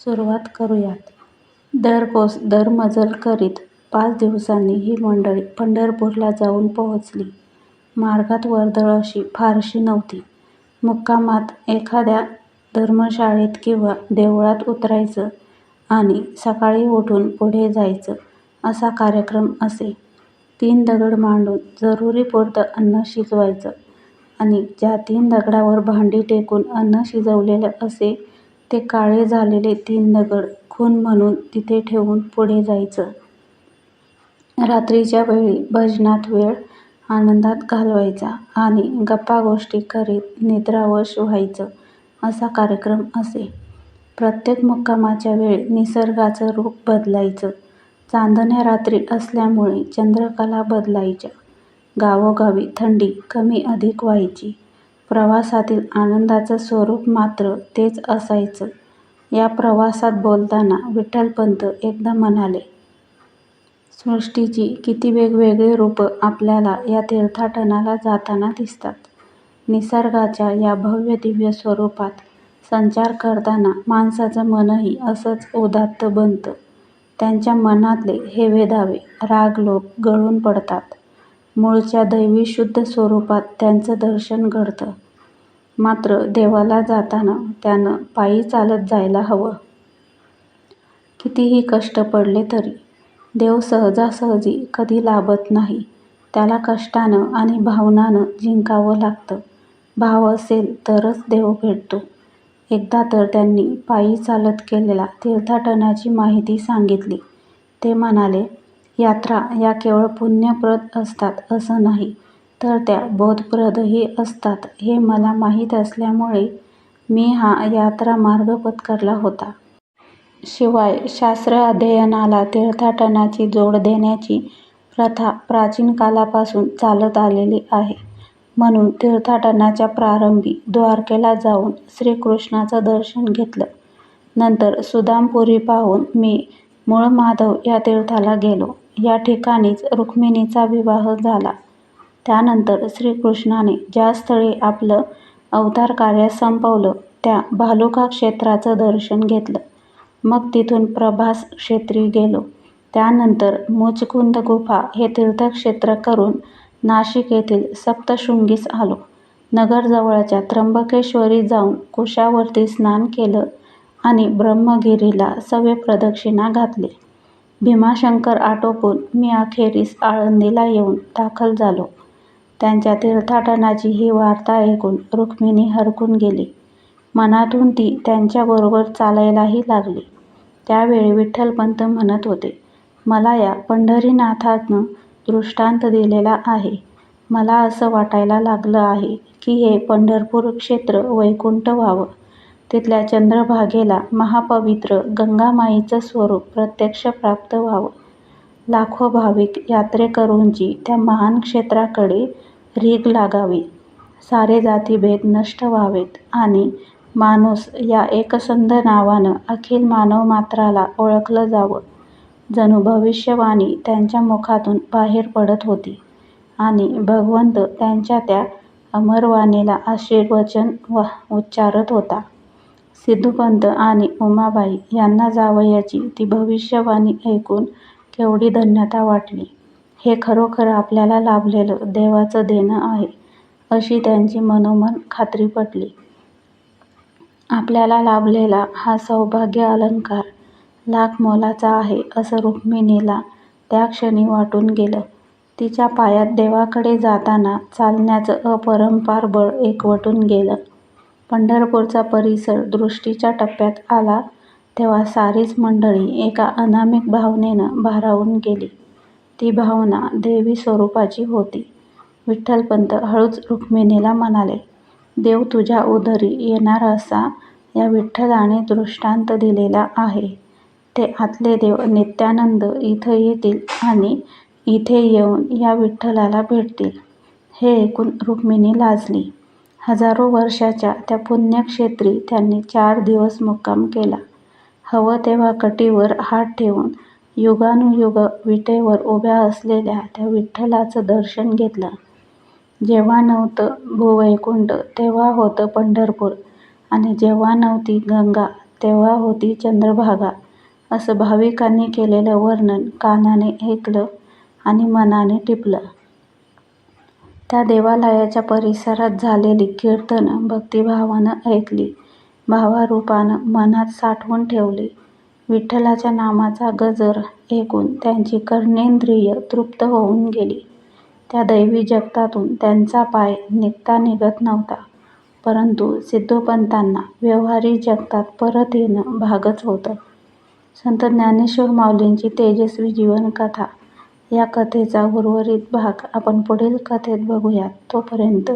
सुरुवात करूयात. दर कोस दर मजल करीत पाच दिवसांनी ही मंडळी पंढरपूरला जाऊन पोहोचली. मार्गात वर्दळ अशी फारशी नव्हती. मुक्कामात एखाद्या धर्मशाळेत किंवा देवळात उतरायचं आणि सकाळी उठून पुढे जायचं असा कार्यक्रम असे. तीन दगड मांडून जरुरीपुरतं अन्न शिजवायचं आणि ज्या तीन दगडावर भांडी टेकून अन्न शिजवलेलं असे ते काळे झालेले तीन दगड खूण म्हणून तिथे ठेवून पुढे जायचं. रात्रीच्या वेळी भजनात वेळ आनंदात घालवायचा आणि गप्पागोष्टी करीत निद्रावश व्हायचं असा कार्यक्रम असे. प्रत्येक मुक्कामाच्या वेळी निसर्गाचं रूप बदलायचं. चांदण्या रात्री असल्यामुळे चंद्रकला बदलायच्या. गावोगावी थंडी कमी अधिक व्हायची. प्रवासातील आनंदाचं स्वरूप मात्र तेच असायचं. या प्रवासात बोलताना विठ्ठलपंत एकदा म्हणाले. सृष्टीची किती वेगवेगळी रूपं आपल्याला या तीर्थाटनाला जाताना दिसतात. निसर्गाच्या या भव्य-दिव्य स्वरूपात संचार करताना माणसाचं मनही असंच उदात्त बनतं. त्यांच्या मनातले हे वेधावे रागलोभ गळून पडतात. मूळच्या दैवी शुद्ध स्वरूपात त्यांचं दर्शन घडतं. मात्र देवाला जाताना त्यानं पायी चालत जायला हवं. कितीही कष्ट पडले तरी. देव सहजासहजी कधी लाभत नाही. त्याला कष्टानं आणि भावनानं जिंकावं लागतं. भाव असेल तरच देव भेटतो. एकदा तर त्यांनी पायी चालत केलेल्या तीर्थाटनाची माहिती सांगितली. ते म्हणाले, यात्रा या केवळ पुण्यप्रद असतात असं नाही, तर त्या बोधप्रदही असतात हे मला माहीत असल्यामुळे मी हा यात्रा मार्ग पत्करला होता. शिवाय शास्त्र अध्ययनाला तीर्थाटनाची जोड देण्याची प्रथा प्राचीन कालापासून चालत आलेली आहे. म्हणून तीर्थाटनाच्या प्रारंभी द्वारकेला जाऊन श्रीकृष्णाचं दर्शन घेतलं. नंतर सुदामपुरी पाहून मी मूळमाधव या तीर्थाला गेलो. या ठिकाणीच रुक्मिणीचा विवाह झाला. त्यानंतर श्रीकृष्णाने ज्या स्थळी आपलं अवतार कार्य संपवलं त्या भालुका क्षेत्राचं दर्शन घेतलं. मग तिथून प्रभास क्षेत्री गेलो. त्यानंतर मुचकुंद गुफा हे तीर्थक्षेत्र करून नाशिक येथील सप्तशृंगीस आलो. नगरजवळच्या त्र्यंबकेश्वरी जाऊन कुशावरती स्नान केलं आणि ब्रह्मगिरीला सव्यप्रदक्षिणा घातली. भीमाशंकर आटोपून मी अखेरीस आळंदीला येऊन दाखल झालो. त्यांच्या तीर्थाटनाची ही वार्ता ऐकून रुक्मिणी हरखून गेली. मनातून ती त्यांच्याबरोबर चालायलाही लागली. त्यावेळी विठ्ठलपंत म्हणत होते, मला या पंढरीनाथानं दृष्टांत दिलेला आहे. मला असं वाटायला लागलं आहे की हे पंढरपूर क्षेत्र वैकुंठ व्हावं. तिथल्या चंद्रभागेला महापवित्र गंगामाईचं स्वरूप प्रत्यक्ष प्राप्त व्हावं. लाखो भाविक यात्रेकरूंची त्या महान क्षेत्राकडे रीघ लागावी. सारे जातीभेद नष्ट व्हावेत आणि माणूस या एकसंध नावानं अखिल मानवमात्राला ओळखलं जावं. जणू भविष्यवाणी त्यांच्या मुखातून बाहेर पडत होती आणि भगवंत त्यांच्या त्या अमरवाणीला आशीर्वचन उच्चारत होता. सिद्धूपंत आणि उमाबाई यांना जावयाची ती भविष्यवाणी ऐकून केवढी धन्यता वाटली. हे खरोखर आपल्याला लाभलेलं देवाचं देणं आहे, अशी त्यांची मनोमन खात्री पटली. आपल्याला लाभलेला हा सौभाग्य-अलंकार लाख मोलाचा आहे असं रुक्मिणीला त्या क्षणी वाटून गेलं. तिच्या पायात देवाकडे जाताना चालण्याचं अपरंपार बळ एकवटून गेलं. पंढरपूरचा परिसर दृष्टीच्या टप्प्यात आला तेव्हा सारीच मंडळी एका अनामिक भावनेनं भारावून गेली. ती भावना दैवी स्वरूपाची होती. विठ्ठलपंत हळूच रुक्मिणीला म्हणाले, देव तुझ्या उदरी येणार असा या विठ्ठलाने दृष्टांत दिलेला आहे. ते आतले देव नित्यानंद इथं येतील आणि इथे येऊन या विठ्ठलाला भेटतील हे ऐकून रुक्मिणी लाजली. हजारो वर्षाच्या त्या पुण्यक्षेत्री त्यांनी चार दिवस मुक्काम केला. हवं तेव्हा कटीवर हात ठेवून युगानुयुगं विटेवर उभ्या असलेल्या त्या विठ्ठलाचं दर्शन घेतलं. जेव्हा नव्हतं भूवैकुंठ तेव्हा होतं पंढरपूर आणि जेव्हा नव्हती गंगा तेव्हा होती चंद्रभागा असं भाविकांनी केलेलं वर्णन कानाने ऐकलं आणि मनाने टिपलं. त्या देवालयाच्या परिसरात झालेली कीर्तनं भक्तिभावानं ऐकली, भावारूपानं मनात साठवून ठेवली. विठ्ठलाच्या नामाचा गजर ऐकून त्यांची कर्णेंद्रिय तृप्त होऊन गेली. त्या दैवी जगतातून त्यांचा पाय निघता निघत नव्हता. परंतु सिद्धोपंतांना व्यावहारिक जगतात परत येणं भागच होतं. संत ज्ञानेश्वर माऊलींची तेजस्वी जीवनकथा या कथेचा उर्वरित भाग आपण पुढील कथेत बघूयात. तोपर्यंत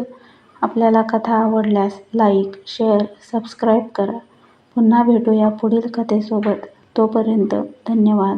आपल्याला कथा आवडल्यास लाईक, शेअर, सबस्क्राईब करा. पुन्हा भेटूया पुढील कथेसोबत. तोपर्यंत धन्यवाद.